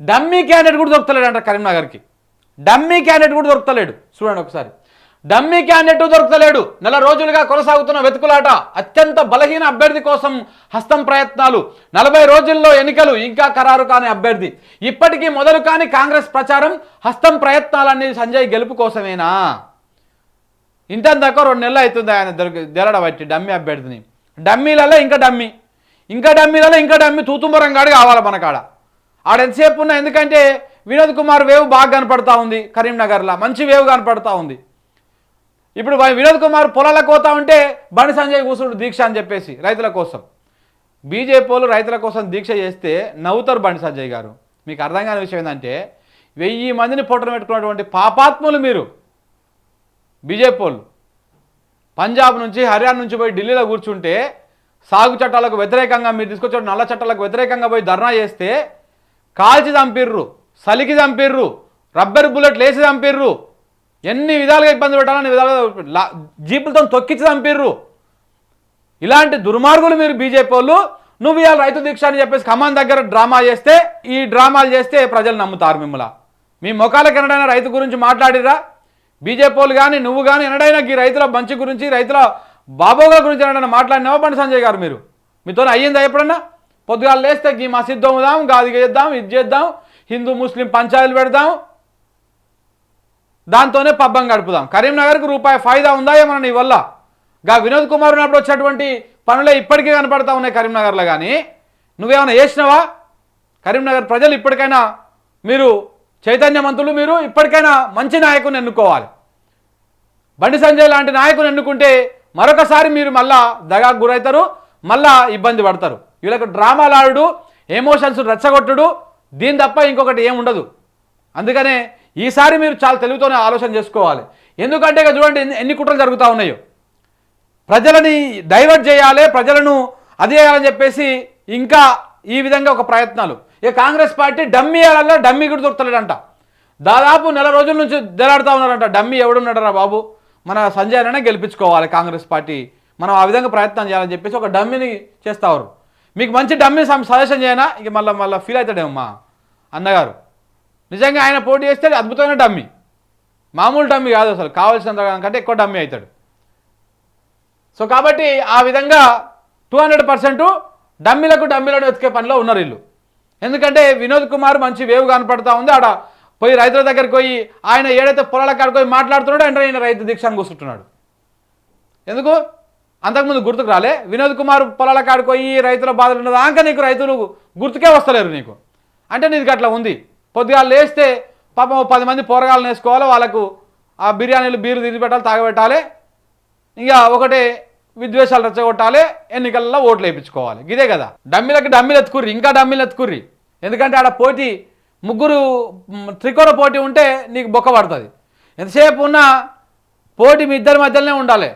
Dummy candidate కూడా దొరుకుతలేడు అంట కరీంనగర్కి. Dummy candidate కూడా దొరుకుతలేడు. చూడండి ఒకసారి. డమ్మీ క్యాండిడేట్ దొరుకుతలేడు. నెల రోజులుగా కొనసాగుతున్న వెతుకులాట అత్యంత బలహీన అభ్యర్థి కోసం హస్తం ప్రయత్నాలు. నలభై రోజుల్లో ఎన్నికలు ఇంకా ఖరారు కాని అభ్యర్థి. ఇప్పటికీ మొదలు కాని కాంగ్రెస్ ప్రచారం హస్తం ప్రయత్నాలన్నీ సంజయ్ గెలుపు కోసమేనా? ఇంత దాకా రెండు నెలలు అవుతుంది ఆయన దొరికి దెరడ బట్టి డమ్మీ అభ్యర్థిని. డమ్మీలలో ఇంకా డమ్మీ. ఇంకా డమ్మీలలో ఇంకా డమ్మీ తూతుమరంగాడు కావాలి మనకాడ? ఆడ ఎంతసేపు ఉన్నా ఎందుకంటే వినోద్ కుమార్ వేవ్ బాగా కనపడతా ఉంది కరీంనగర్లో. మంచి వేవ్ కనపడతా ఉంది. ఇప్పుడు వినోద్ కుమార్ పొలాలకు పోతా ఉంటే బండి సంజయ్ కూర్చుంటు దీక్ష అని చెప్పేసి రైతుల కోసం. బీజేపీలు రైతుల కోసం దీక్ష చేస్తే నవ్వుతారు బండి సంజయ్ గారు. మీకు అర్థం కాని విషయం ఏంటంటే వెయ్యి మందిని పొట్టన పెట్టుకున్నటువంటి పాపాత్ములు మీరు. బీజేపీ పంజాబ్ నుంచి హర్యానా నుంచి పోయి ఢిల్లీలో కూర్చుంటే సాగు చట్టాలకు వ్యతిరేకంగా మీరు తీసుకొచ్చిన నల్ల చట్టాలకు వ్యతిరేకంగా పోయి ధర్నా చేస్తే కాల్చి చంపిర్రు సలికి చంపిర్రు రబ్బర్ బుల్లెట్లు వేసి చంపిర్రు. ఎన్ని విధాలుగా ఇబ్బంది పెట్టాలని విధాలుగా జీపులతో తొక్కించి చంపిర్రు. ఇలాంటి దుర్మార్గులు మీరు బీజేపీ వాళ్ళు నువ్వు ఇవాళ రైతు దీక్ష అని చెప్పేసి ఖమ్మం దగ్గర డ్రామా చేస్తే ఈ డ్రామాలు చేస్తే ప్రజలు నమ్ముతారు మిమ్మల్ని. మీ ముఖాలకు ఎన్నడైనా రైతు గురించి మాట్లాడిరా బీజేపీ వాళ్ళు కానీ నువ్వు కానీ ఎన్నడైనా ఈ రైతుల మంచి గురించి రైతుల బాబోగా గురించి ఎన్నడైనా మాట్లాడినావా బండి సంజయ్ గారు మీరు? మీతో అయ్యిందా ఎప్పుడన్నా? పొద్దుగాలు లేస్తే ఈ మసీద్ దొమ్ముదాం గాది చేద్దాం ఇది చేద్దాం హిందూ ముస్లిం పంచాయతీలు పెడదాం దాంతోనే పబ్బం గడుపుదాం. కరీంనగర్కు రూపాయి ఫైదా ఉందా ఏమన్నా నీ వల్ల? గా వినోద్ కుమార్ ఉన్నప్పుడు వచ్చినటువంటి పనులే ఇప్పటికీ కనపడతా ఉన్నాయి కరీంనగర్లో కానీ నువ్వేమైనా చేసినావా? కరీంనగర్ ప్రజలు ఇప్పటికైనా మీరు చైతన్యవంతులు మీరు ఇప్పటికైనా మంచి నాయకుని ఎన్నుకోవాలి. బండి సంజయ్ లాంటి నాయకుని ఎన్నుకుంటే మరొకసారి మీరు మళ్ళా దగాకు గురవుతారు మళ్ళా ఇబ్బంది పడతారు. వీళ్ళకు డ్రామాలు ఆడుడు ఎమోషన్స్ రెచ్చగొట్టుడు దీని తప్ప ఇంకొకటి ఏం ఉండదు. అందుకనే ఈసారి మీరు చాలా తెలివితోనే ఆలోచన చేసుకోవాలి. ఎందుకంటే ఇక చూడండి ఎన్ని- కుట్రలు జరుగుతూ ఉన్నాయో. ప్రజలని డైవర్ట్ చేయాలి ప్రజలను అది చేయాలని చెప్పేసి ఇంకా ఈ విధంగా ఒక ప్రయత్నాలు. ఇక కాంగ్రెస్ పార్టీ డమ్మీ వేయాలన్నా డమ్మీ కూడా దొరుకుతలేడంట దాదాపు నెల రోజుల నుంచి దెలాడుతూ ఉన్నారంట డమ్మీ ఎవడున్నాడరా బాబు? మన సంజయ్ అనే గెలిపించుకోవాలి కాంగ్రెస్ పార్టీ. మనం ఆ విధంగా ప్రయత్నం చేయాలని చెప్పేసి ఒక డమ్మీని చేస్తారు మీకు మంచి డమ్మి సజెషన్ చేయనా? ఇక మళ్ళీ మళ్ళీ ఫీల్ అవుతాడేమో మా అన్నగారు. నిజంగా ఆయన పోటీ చేస్తే అద్భుతమైన డమ్మి. మామూలు డమ్మి కాదు అసలు. కావాల్సినంత కంటే ఎక్కువ డమ్మి అవుతాడు. సో కాబట్టి ఆ విధంగా టూ హండ్రెడ్ పర్సెంట్ డమ్మిలకు డమ్మిలను వెతికే పనిలో ఉన్నారు వీళ్ళు. ఎందుకంటే వినోద్ కుమార్ మంచి వేవ్ కనపడతా ఉంది. ఆడ పోయి రైతుల దగ్గరికి పోయి ఆయన ఏడైతే పొలాల కాడికి పోయి మాట్లాడుతున్నాడో అంటే ఆయన రైతు దీక్షను కూర్చుంటున్నాడు. ఎందుకు? అంతకుముందు గుర్తుకు రాలే? వినోద్ కుమార్ పొలాల కాడికి పోయి రైతుల బాధలు ఉన్నదాకా నీకు రైతులు గుర్తుకే వస్తలేరు నీకు. అంటే నీకు అట్లా ఉంది. పొద్దుగాలు లేస్తే పాపం పది మంది పోరగాళ్ళని వేసుకోవాలి వాళ్ళకు ఆ బిర్యానీలు బీరు తిరిగి పెట్టాలి తాగబెట్టాలి. ఇంకా ఒకటే విద్వేషాలు రెచ్చగొట్టాలి. ఎన్నికల్లో ఓట్లు వేయించుకోవాలి. ఇదే కదా. డమ్మిలకి డమ్మిలు ఎత్తుకుర్రి ఇంకా డమ్మిలు ఎత్తుకుర్రి. ఎందుకంటే ఆడ పోటీ ముగ్గురు త్రికోణ పోటీ ఉంటే నీకు బొక్క పడుతుంది. ఎంతసేపు ఉన్నా పోటీ మీ ఇద్దరి మధ్యలోనే ఉండాలి.